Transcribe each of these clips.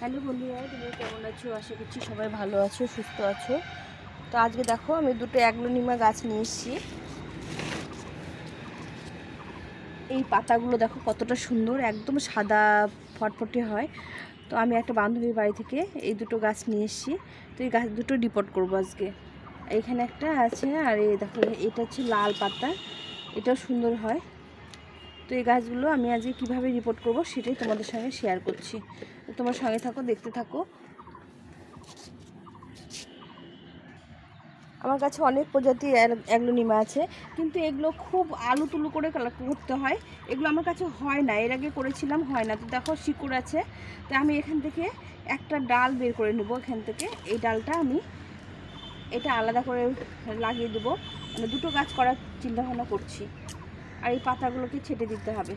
Hello বন্ধুরা, তুমি কেমন আছো? আশা করছি সবাই ভালো আছো, সুস্থ আছো। তো আজকে দেখো, আমি দুটো অ্যাগ্লোনিমা গাছ নিয়ে এসেছি। এই পাতাগুলো দেখো কতটা সুন্দর, একদম সাদা ফটফটে হয়। তো আমি একটা বান্ধবীর বাড়ি থেকে এই দুটো গাছ নিয়ে এসেছি। তো এই গাছ দুটো রিপোর্ট করব আজকে। এখানে একটা আছে, আর এই দেখো, এটা হচ্ছে লাল পাতা। এটাও সুন্দর হয়। তো এই গাছগুলো আমি আজকে কীভাবে রিপোর্ট করব, সেটাই তোমাদের সঙ্গে শেয়ার করছি। তোমার সঙ্গে থাকো, দেখতে থাকো। আমার কাছে অনেক প্রজাতির অ্যাগ্লোনিমা আছে, কিন্তু এগুলো খুব আলু তুলু করে করতে হয়। এগুলো আমার কাছে হয় না, এর আগে করেছিলাম, হয় না। তো দেখো, শিকড় আছে। তো আমি এখান থেকে একটা ডাল বের করে নেব, এখান থেকে। এই ডালটা আমি এটা আলাদা করে লাগিয়ে দেবো। মানে দুটো গাছ করার চিন্তাভাবনা করছি। আর এই পাতাগুলোকে ছেটে দিতে হবে।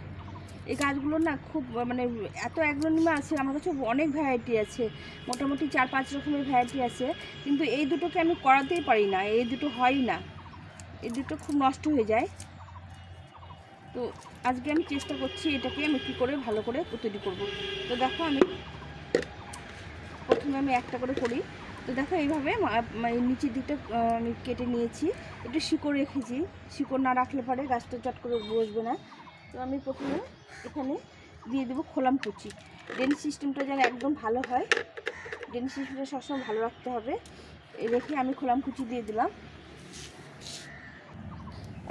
এই গাছগুলো না খুব মানে এত অ্যাগ্লোনিমা আছে, আমার কাছে অনেক ভ্যারাইটি আছে, মোটামুটি চার পাঁচ রকমের ভ্যারাইটি আছে, কিন্তু এই দুটোকে আমি করাতেই পারি না, এই দুটো হয় না, এই দুটো খুব নষ্ট হয়ে যায়। তো আজকে আমি চেষ্টা করছি এটাকে আমি কী করে ভালো করে তৈরি করব। তো দেখো আমি প্রথমে আমি একটা করে করি। তো দেখো এইভাবে মা- মা- নিচের দিকটা আমি কেটে নিয়েছি, একটু শিকড় রেখেছি, শিকড় না রাখলে পরে গাছটা চট করে বসবে না। তো আমি প্রথমে এখানে দিয়ে দেবো খোলাম কুচি। ড্রেন সিস্টেমটা যেন একদম ভালো হয়। ড্রেন সিস্টেমটা সবসময় ভালো রাখতে হবে। এই রেখে আমি খোলাম কুচি দিয়ে দিলাম।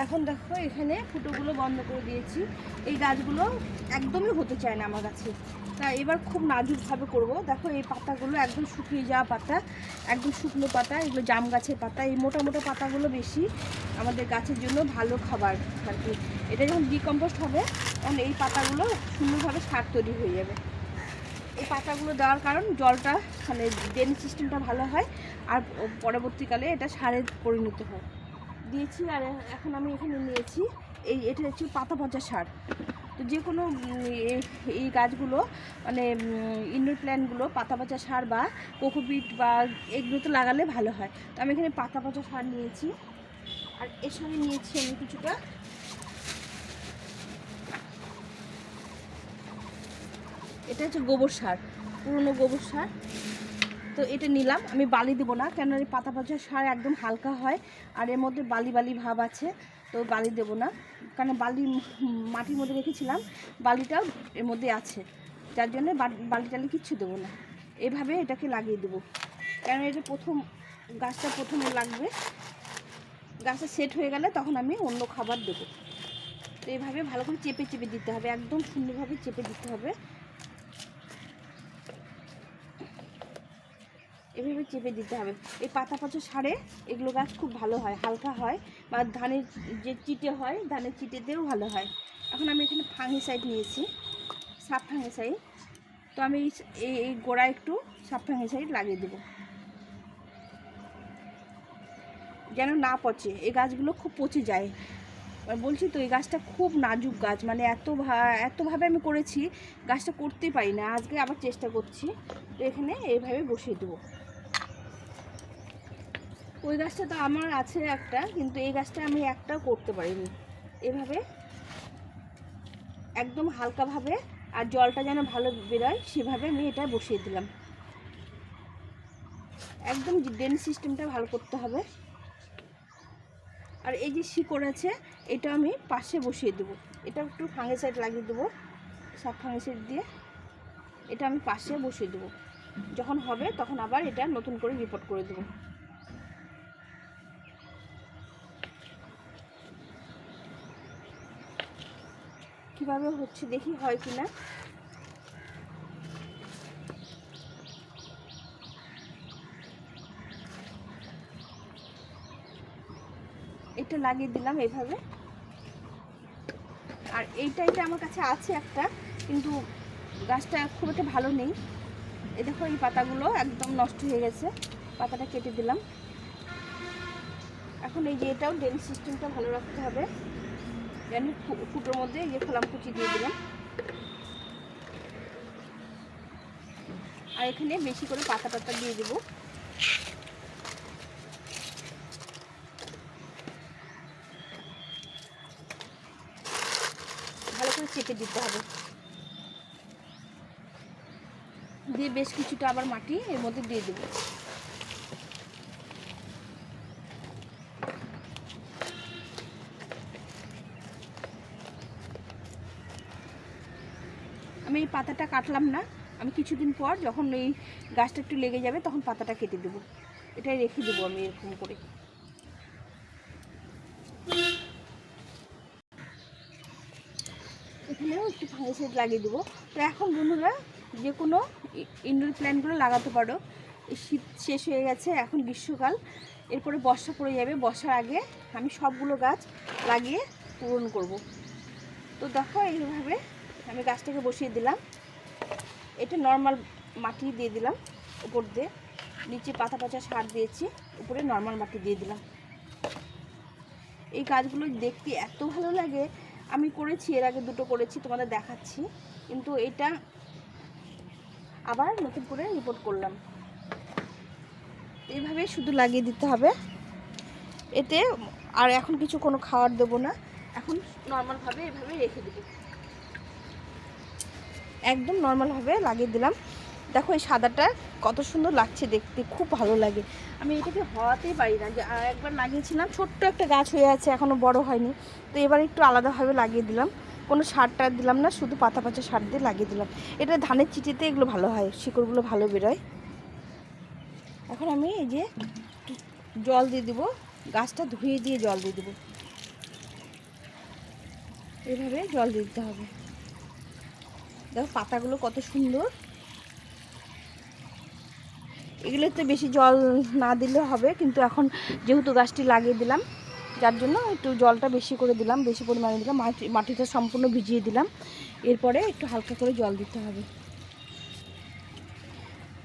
এখন দেখো এখানে ফুটোগুলো বন্ধ করে দিয়েছি। এই গাছগুলো একদমই হতে চায় না আমার কাছে। তা এবার খুব নাজুকভাবে করব। দেখো এই পাতাগুলো একদম শুকিয়ে যাওয়া পাতা, একদম শুকনো পাতা, এগুলো জাম গাছের পাতা। এই মোটা মোটা পাতাগুলো বেশি আমাদের গাছের জন্য ভালো খাবার আর কি। এটা যখন ডিকম্পোস্ট হবে, তখন এই পাতাগুলো সুন্দরভাবে সার তৈরি হয়ে যাবে। এই পাতাগুলো দেওয়ার কারণ জলটা মানে ড্রেন সিস্টেমটা ভালো হয় আর পরবর্তীকালে এটা সারে পরিণত হয়। দিয়েছি আর এখন আমি এখানে নিয়েছি। এই এটা হচ্ছে পাতা পচা সার। তো যে কোনো এই গাছগুলো মানে ইনডোর প্ল্যান্টগুলো পাতা পচা সার বা কোকোপিট বা এগুলো তো লাগালে ভালো হয়। তো আমি এখানে পাতা পচা সার নিয়েছি। আর এর সঙ্গে নিয়েছি আমি কিছুটা এটা হচ্ছে গোবর সার, পুরনো গোবর সার। তো এটা নিলাম, আমি বালি দেবো না কেন এই পাতা পচা সার একদম হালকা হয়, আর এর মধ্যে বালি বালি ভাব আছে। তো বালি দেবো না। কারণ বালি মাটির মধ্যে রেখেছিলাম বালিটাও এর মধ্যে আছে। যার জন্য বা- বালি টালি কিচ্ছু দেবো না। এভাবে এটাকে লাগিয়ে দেবো। কারণ এটা প্রথম গাছটা প্রথমে লাগবে, গাছটা সেট হয়ে গেলে তখন আমি অন্য খাবার দেবো। তো এইভাবে ভালো করে চেপে চেপে দিতে হবে, একদম সুন্দরভাবে চেপে দিতে হবে। এভাবে চেপে দিতে হবে। এই পাতা পচা সারে এগুলো গাছ খুব ভালো হয়, হালকা হয় বা ধানের যে চিটে হয়, ধানের চিটেতেও ভালো হয়। এখন আমি এখানে ফাঙ্গিসাইড নিয়েছি সাপ ফাঙ্গিসাইড তো আমি এই- এই গোড়া একটু সাপ ফাঙ্গিসাইড লাগিয়ে দেবো। যেন না পচে, এই গাছগুলো খুব পচে যায়। বলছি তো, এই গাছটা খুব নাজুক গাছ মানে এত এতভাবে আমি করেছি, গাছটা করতেই পারি না। আজকে আবার চেষ্টা করছি, তো এখানে এইভাবে বসিয়ে দেবো। ওই গাছটা তো আমার আছে একটা, কিন্তু এই গাছটা আমি একটাও করতে পারিনি। এভাবে একদম হালকাভাবে আর জলটা যেন ভালো বেরোয়, সেভাবে আমি এটা বসিয়ে দিলাম। একদম ড্রেন সিস্টেমটা ভালো করতে হবে। আর এই যে শিকড় আছে, এটা আমি পাশে বসিয়ে দেবো। এটা একটু ফাঙ্গিসাইড লাগিয়ে দেবো, সব ফাঙ্গিসাইড দিয়ে। এটা আমি পাশে বসিয়ে দেবো। যখন হবে, তখন আবার এটা নতুন করে রিপোর্ট করে দেবো। কীভাবে হচ্ছে দেখি হয় কি না এটা লাগিয়ে দিলাম এইভাবে আর এইটা এটা আমার কাছে আছে একটা, কিন্তু গাছটা খুব একটা ভালো নেই। এ দেখো এই পাতাগুলো একদম নষ্ট হয়ে গেছে, পাতাটা কেটে দিলাম। এখন এই যে এটাও ড্রেন সিস্টেমটা ভালো রাখতে হবে। ফু- ফুটোর মধ্যে এই যে খোলাম কুচি দিয়ে দিলাম। আর এখানে বেশি করে পাতা পাতা দিয়ে দেবো। ভালো করে চেপে দিতে হবে। দিয়ে বেশ কিছুটা আবার মাটি এর মধ্যে দিয়ে দেবো। আমি এই পাতাটা কাটলাম না। আমি কিছুদিন পর যখন এই গাছটা একটু লেগে যাবে তখন পাতাটা কেটে দেবো। এটাই রেখে দেবো আমি এরকম করে। এখানেও একটু ফাঙ্গিসাইড লাগিয়ে দেবো। তো এখন বন্ধুরা, যে কোনো ইনডোর প্ল্যান্টগুলো লাগাতে পারো। শীত শেষ হয়ে গেছে, এখন গ্রীষ্মকাল। এরপরে বর্ষা পড়ে যাবে। বর্ষার আগে আমি সবগুলো গাছ লাগিয়ে পূরণ করব। তো দেখো এইভাবে আমি গাছটাকে বসিয়ে দিলাম। এটা নর্মাল মাটি দিয়ে দিলাম উপর দিয়ে। নিচে পাতা পাতা সার দিয়েছি, উপরে নর্মাল মাটি দিয়ে দিলাম। এই গাছগুলো দেখতে এত ভালো লাগে। আমি করেছি, এর আগে দুটো করেছি, তোমাদের দেখাচ্ছি। কিন্তু এটা আবার নতুন করে রিপোর্ট করলাম। এইভাবে শুধু লাগিয়ে দিতে হবে। এতে আর এখন কিছু কোনো খাবার দেবো না। এখন নর্মালভাবে এভাবে রেখে দেবো। একদম নর্মালভাবে লাগিয়ে দিলাম। দেখো এই সাদাটা কত সুন্দর লাগছে দেখতে, খুব ভালো লাগে। আমি এটাকে হওয়াতেই পারি না। যে একবার লাগিয়েছিলাম, ছোট্ট একটা গাছ হয়ে আছে এখনও বড় হয়নি। তো এবার একটু আলাদাভাবে লাগিয়ে দিলাম। কোনো সার টার দিলাম না, শুধু পাতা পাতা সার দিয়ে লাগিয়ে দিলাম। এটা ধানের চিটিতে এগুলো ভালো হয়, শিকড়গুলো ভালো বেরোয়। এখন আমি এই যে জল দিয়ে দেবো, গাছটা ধুয়ে দিয়ে জল দিয়ে দেবো। এভাবে জল দিতে হবে। দেখো পাতাগুলো কত সুন্দর। এগুলোতে বেশি জল না দিলে হবে, কিন্তু এখন যেহেতু গাছটি লাগিয়ে দিলাম, যার জন্য একটু জলটা বেশি করে দিলাম, বেশি পরিমাণে দিলাম, মাটি মাটিটা সম্পূর্ণ ভিজিয়ে দিলাম। এরপরে একটু হালকা করে জল দিতে হবে।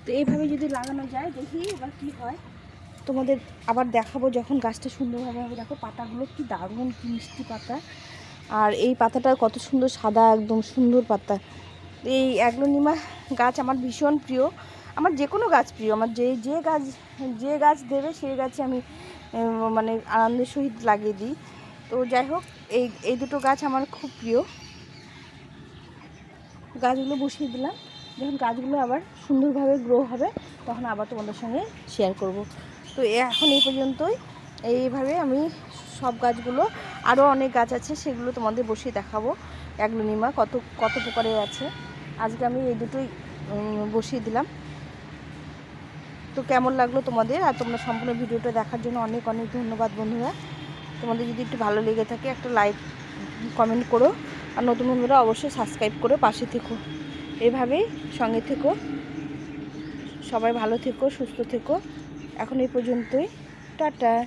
তো এইভাবে যদি লাগানো যায়, দেখি এবার কি হয়। তোমাদের আবার দেখাবো যখন গাছটা সুন্দরভাবে হবে। দেখো পাতাগুলো কি দারুণ মিষ্টি পাতা। আর এই পাতাটা কত সুন্দর সাদা, একদম সুন্দর পাতা। এই অ্যাগ্লোনিমা গাছ আমার ভীষণ প্রিয়। আমার যে কোনো গাছ প্রিয়। আমার যে যে গাছ যে গাছ দেবে সেই গাছে আমি মানে আনন্দের সহিত লাগিয়ে দিই। তো যাই হোক, এই এই দুটো গাছ আমার খুব প্রিয়। গাছগুলো বসিয়ে দিলাম। যখন গাছগুলো আবার সুন্দরভাবে গ্রো হবে, তখন আবার তোমাদের সঙ্গে শেয়ার করব। তো এখন এই পর্যন্তই। এইভাবে আমি সব গাছগুলো, আরও অনেক গাছ আছে, সেগুলো তোমাদের বসিয়ে দেখাবো। অ্যাগ্লোনিমা কত কত প্রকারের আছে। আজকে আমি এই দুটোই বসিয়ে দিলাম। তো কেমন লাগল তোমাদের? আর তোমরা সম্পূর্ণ ভিডিওটা দেখার জন্য অনেক অনেক ধন্যবাদ বন্ধুরা। তোমাদের যদি একটু ভালো লেগে থাকে, একটা লাইক, কমেন্ট করো। আর নতুন বন্ধুরা অবশ্যই সাবস্ক্রাইব করে পাশে থেকো। এভাবেই সঙ্গে থেকো। সবাই ভালো থেকো, সুস্থ থেকো। এখন এই পর্যন্তই। টাটা।